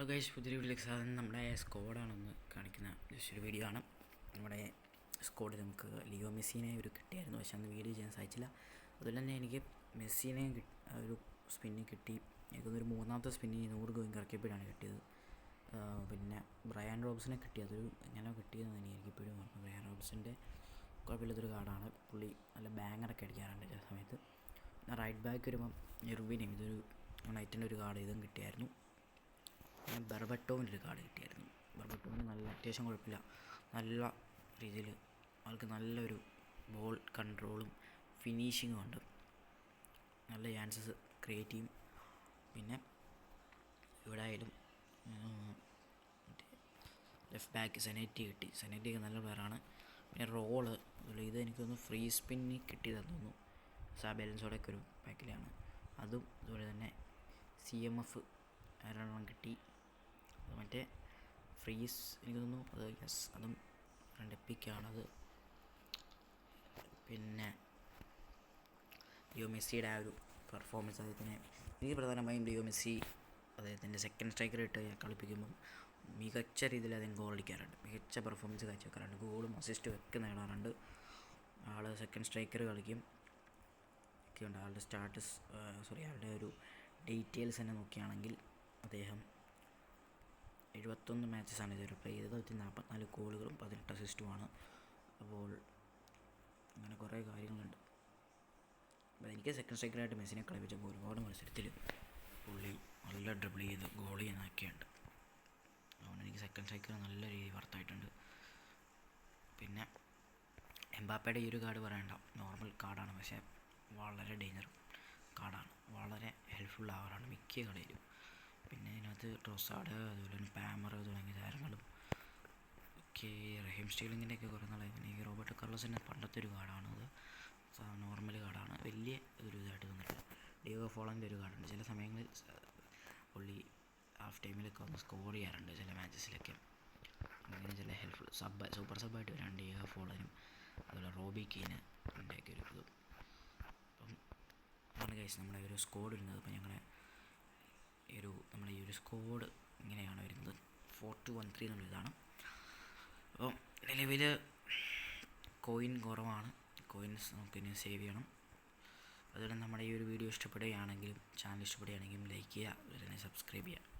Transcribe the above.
Hello guys പുതിയൊരു വീട്ടിലേക്ക് സാധനം നമ്മുടെ സ്കോഡാണെന്ന് കാണിക്കുന്ന ജസ്റ്റ് ഒരു വീഡിയോ ആണ്. നമ്മുടെ സ്കോഡ് നമുക്ക് ലിയോ മെസ്സിനെ ഒരു കിട്ടിയായിരുന്നു പക്ഷെ അന്ന് വീഡിയോ ചെയ്യാൻ സാധിച്ചില്ല. അതുപോലെ തന്നെ എനിക്ക് മെസ്സിനെ ഒരു സ്പിന്നിങ് കിട്ടി. എനിക്കൊന്നൊരു മൂന്നാമത്തെ സ്പിന്നിങ് നൂറ് ഗോയിങ് കറക്കിയപ്പോഴാണ് കിട്ടിയത്. പിന്നെ ബ്രയാൻ റോബ്സിനെ കിട്ടി. അതൊരു എങ്ങനെ കിട്ടിയതെന്ന് എനിക്ക് എനിക്കിപ്പോഴും ഓർമ്മ ബ്രയാൻ റോബ്സിന്റെ കുഴപ്പമില്ലാത്തൊരു കാർഡാണ്. പുള്ളി നല്ല ബാങ്ങറൊക്കെ അടിക്കാറുണ്ട് ചില സമയത്ത്. റൈറ്റ് ബാക്ക് വരുമ്പം എർവിനെയും ഇതൊരു നൈറ്റിന്റെ ഒരു കാർഡ് ഇതും കിട്ടിയായിരുന്നു. ബർബട്ടോവിന്റെ ഒരു കാർഡ് കിട്ടിയായിരുന്നു. ബർബട്ടോവിന് നല്ല അത്യാവശ്യം കുഴപ്പമില്ല. നല്ല രീതിയിൽ ആൾക്ക് നല്ലൊരു ബോൾ കൺട്രോളും ഫിനിഷിങ്ങും ഉണ്ട്. നല്ല ചാൻസസ് ക്രിയേറ്റ് ചെയ്യും. പിന്നെ ഇവിടെ ആയാലും ലെഫ്റ്റ് ബാക്ക് സെനറ്റി കിട്ടി. സെനറ്റിക്ക് നല്ല പേരാണ് പിന്നെ റോൾ ഇത് തോന്നുന്നു ഫ്രീ സ്പിന്നി കിട്ടിയതെന്ന് തോന്നുന്നു. സാബാലൻസോടെയൊക്കെ ഒരു പാക്കിലാണ് അതും അതുപോലെ തന്നെ സി എം എഫ് ഒരെണ്ണം കിട്ടി. മറ്റേ ഫ്രീസ് എനിക്ക് തോന്നുന്നു. അത് യെസ് അതും രണ്ട് എപ്പിക്കാണത് പിന്നെ ലിയോ മെസ്സിയുടെ ആ ഒരു പെർഫോമൻസ് അദ്ദേഹത്തിന് എനിക്ക് പ്രധാനമായും ലിയോ മെസ്സി അദ്ദേഹത്തിന്റെ സെക്കൻഡ് സ്ട്രൈക്കർ സ്ട്രൈക്കറായിട്ട് കളിപ്പിക്കുമ്പം മികച്ച രീതിയിൽ അദ്ദേഹം ഗോൾ അടിക്കാറുണ്ട്. മികച്ച പെർഫോമൻസ് കാഴ്ചവെക്കാറുണ്ട്. ഗോളും അസിസ്റ്റും ഒക്കെ നേടാറുണ്ട്. ആൾ സെക്കൻഡ് സ്ട്രൈക്കർ കളിക്കും. ഒക്കെയുണ്ട്. ആളുടെ സ്റ്റാറ്റസ് സോറി ആളുടെ ഒരു ഡീറ്റെയിൽസ് തന്നെ നോക്കിയാണെങ്കിൽ അദ്ദേഹം എഴുപത്തൊന്ന് മാച്ചസാണ് ഇതുവരെ പ്ലേ ചെയ്തത്. അതിൽ നാൽപ്പത്തിനാല് ഗോളുകളും പതിനെട്ട് അസിസ്റ്റുമാണ് അപ്പോൾ അങ്ങനെ കുറേ കാര്യങ്ങളുണ്ട്. അപ്പോൾ എനിക്ക് സെക്കൻഡ് സ്ട്രൈക്കറായിട്ട് മെസ്സിനെ കളിപ്പിച്ചപ്പോൾ ഒരുപാട് മത്സരത്തിൽ പുള്ളി നല്ല ഡ്രിബിൾ ചെയ്ത് ഗോൾ ചെയ്യുന്നതൊക്കെയുണ്ട് അതുകൊണ്ട് എനിക്ക് സെക്കൻഡ് സ്ട്രൈക്കർ നല്ല രീതിയിൽ വർത്തായിട്ടുണ്ട് പിന്നെ എംബാപ്പയുടെ ഈ ഒരു കാർഡ് പറയണ്ട. നോർമൽ കാർഡാണ് പക്ഷേ വളരെ ഡേഞ്ചർ കാർഡാണ് വളരെ ഹെൽപ്ഫുൾ ആവാറാണ് മിക്ക കളിയിലും. പിന്നെ ഇതിനകത്ത് ട്രൊസാഡ് അതുപോലെ തന്നെ പാമർ തുടങ്ങിയ താരങ്ങളും ഒക്കെ റഹീം സ്റ്റീലിങ്ങിന്റെ ഒക്കെ കുറേ നാളായി. പിന്നെ ഈ റോബർട്ട് കാർലോസിന്റെ പണ്ടത്തെ ഒരു കാർഡാണത് നോർമൽ കാർഡാണ് വലിയ ഒരു ഇതായിട്ട് തന്നിട്ടില്ല ഡിയോ ഫോളന്റെ ഒരു കാർഡുണ്ട് ചില സമയങ്ങളിൽ പുള്ളി ഹാഫ് ടൈമിലൊക്കെ ഒന്ന് സ്കോർ ചെയ്യാറുണ്ട് ചില മാച്ചസിലൊക്കെ. അങ്ങനെ ചില ഹെൽപ്ഫുൾ സബ് സൂപ്പർ സബായിട്ട് വരാൻ ഡിയോ ഫോളനും അതുപോലെ റോബി കീന് ഉണ്ടാക്കിയൊരു ഇതും. അപ്പം ആണ് കഴിച്ച് നമ്മുടെ ഒരു സ്കോഡ് ഇരുന്നത് അപ്പോൾ ഞങ്ങളുടെ ഈ ഒരു നമ്മുടെ ഈ ഒരു സ്കോഡ് ഇങ്ങനെയാണ് വരുന്നത്. ഫോർ ടു വൺ ത്രീ എന്നുള്ളതാണ് അപ്പം നിലവിൽ കോയിൻ കുറവാണ്. കോയിൻസ് നമുക്ക് ഇനി സേവ് ചെയ്യണം. അതുപോലെ നമ്മുടെ ഈ ഒരു വീഡിയോ ഇഷ്ടപ്പെടുകയാണെങ്കിലും ചാനൽ ഇഷ്ടപ്പെടുകയാണെങ്കിലും ലൈക്ക് ചെയ്യുക അതുപോലെ തന്നെ സബ്സ്ക്രൈബ് ചെയ്യുക.